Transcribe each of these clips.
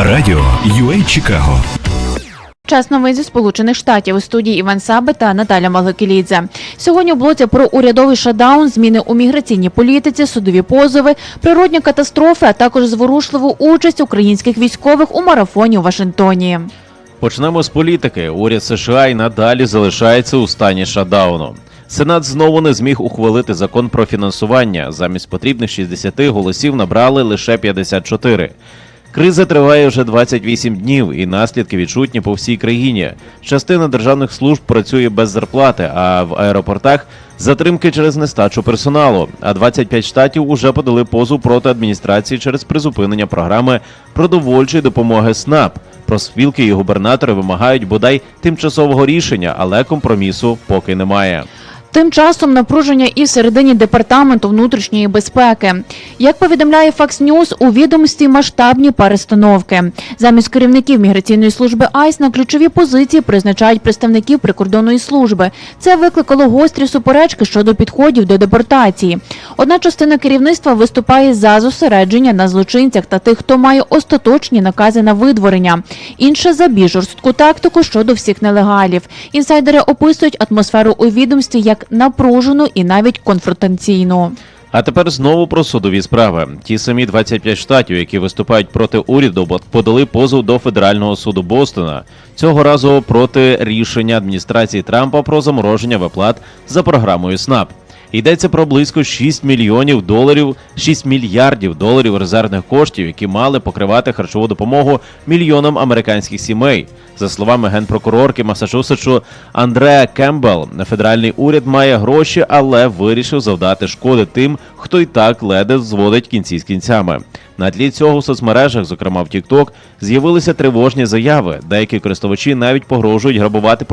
Радіо UA Чикаго. Час новин зі Сполучених Штатів у студії Іван Саби та Наталя Маликелідзе. Сьогодні у блоці про урядовий шатдаун, зміни у міграційній політиці, судові позови, природні катастрофи, а також зворушливу участь українських військових у марафоні у Вашингтоні. Почнемо з політики. Уряд США й надалі залишається у стані шатдауну. Сенат знову не зміг ухвалити закон про фінансування. Замість потрібних 60 голосів набрали лише 54. Криза триває вже 28 днів, і наслідки відчутні по всій країні. Частина державних служб працює без зарплати, а в аеропортах затримки через нестачу персоналу. А 25 штатів уже подали позов проти адміністрації через призупинення програми продовольчої допомоги СНАП. Проспілки і губернатори вимагають бодай тимчасового рішення, але компромісу поки немає. Тим часом напруження і всередині департаменту внутрішньої безпеки. Як повідомляє Fox News, у відомості масштабні перестановки. Замість керівників міграційної служби АЙС на ключові позиції призначають представників прикордонної служби. Це викликало гострі суперечки щодо підходів до депортації. Одна частина керівництва виступає за зосередження на злочинцях та тих, хто має остаточні накази на видворення. Інша за більш тактику щодо всіх нелегалів. Інсайдери описують атмосферу у відомстві як напружену і навіть конфронтаційну. А тепер знову про судові справи. Ті самі 25 штатів, які виступають проти уряду, подали позов до федерального суду Бостона. Цього разу проти рішення адміністрації Трампа про замороження виплат за програмою СНАП. Йдеться про близько 6 мільйонів доларів, 6 мільярдів доларів резервних коштів, які мали покривати харчову допомогу мільйонам американських сімей. За словами генпрокурорки Масачусетсу Андреа Кембел, федеральний уряд має гроші, але вирішив завдати шкоди тим, хто й так ледве зводить кінці з кінцями. На тлі цього в соцмережах, зокрема в TikTok, з'явилися тривожні заяви. Деякі користувачі навіть погрожують грабувати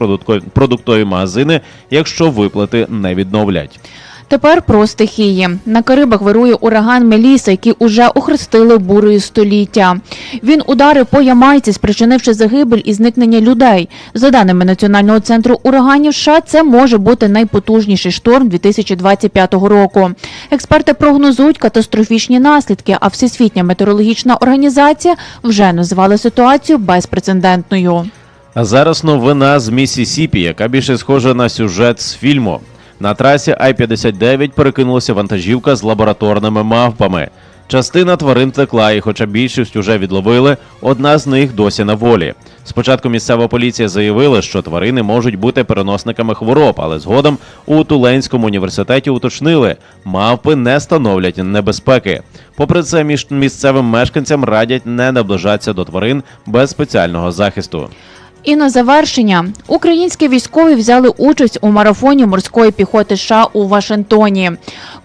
продуктові, магазини, якщо виплати не відновлять. Тепер про стихії. На Карибах вирує ураган Меліса, який уже охрестили бурою століття. Він ударив по Ямайці, спричинивши загибель і зникнення людей. За даними Національного центру ураганів США, це може бути найпотужніший шторм 2025 року. Експерти прогнозують катастрофічні наслідки, а Всесвітня метеорологічна організація вже назвала ситуацію безпрецедентною. А зараз новина з Місісіпі, яка більше схожа на сюжет з фільму. На трасі Ай-59 перекинулася вантажівка з лабораторними мавпами. Частина тварин втекла, і хоча більшість уже відловили, одна з них досі на волі. Спочатку місцева поліція заявила, що тварини можуть бути переносниками хвороб, але згодом у Туленському університеті уточнили, мавпи не становлять небезпеки. Попри це, місцевим мешканцям радять не наближатися до тварин без спеціального захисту. І на завершення українські військові взяли участь у марафоні морської піхоти США у Вашингтоні.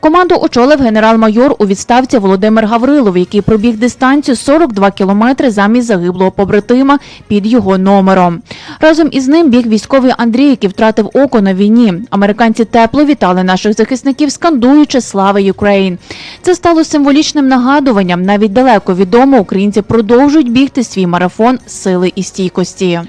Команду очолив генерал-майор у відставці Володимир Гаврилов, який пробіг дистанцію 42 кілометри замість загиблого побратима під його номером. Разом із ним біг військовий Андрій, який втратив око на війні. Американці тепло вітали наших захисників, скандуючи «Слава Юкрейн». Це стало символічним нагадуванням. Навіть далеко відомо українці продовжують бігти свій марафон сили і стійкості.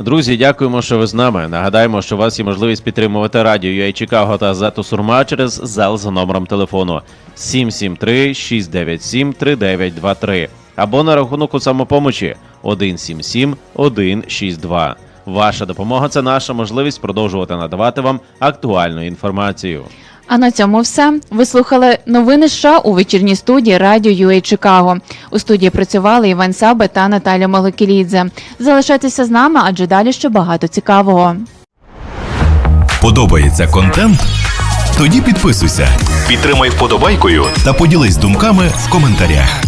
Друзі, дякуємо, що ви з нами. Нагадаємо, що у вас є можливість підтримувати радіо UA Чикаго та Зету Сурма через ЗЕЛ за номером телефону 773 697 3923 або на рахунок у самопомочі 177 162. Ваша допомога це наша можливість продовжувати надавати вам актуальну інформацію. А на цьому все. Ви слухали новини США у вечірній студії Радіо UA Чикаго. У студії працювали Іван Сабе та Наталя Малокілідзе. Залишайтеся з нами, адже далі ще багато цікавого. Подобається контент? Тоді підписуйся, підтримай вподобайкою та поділись думками в коментарях.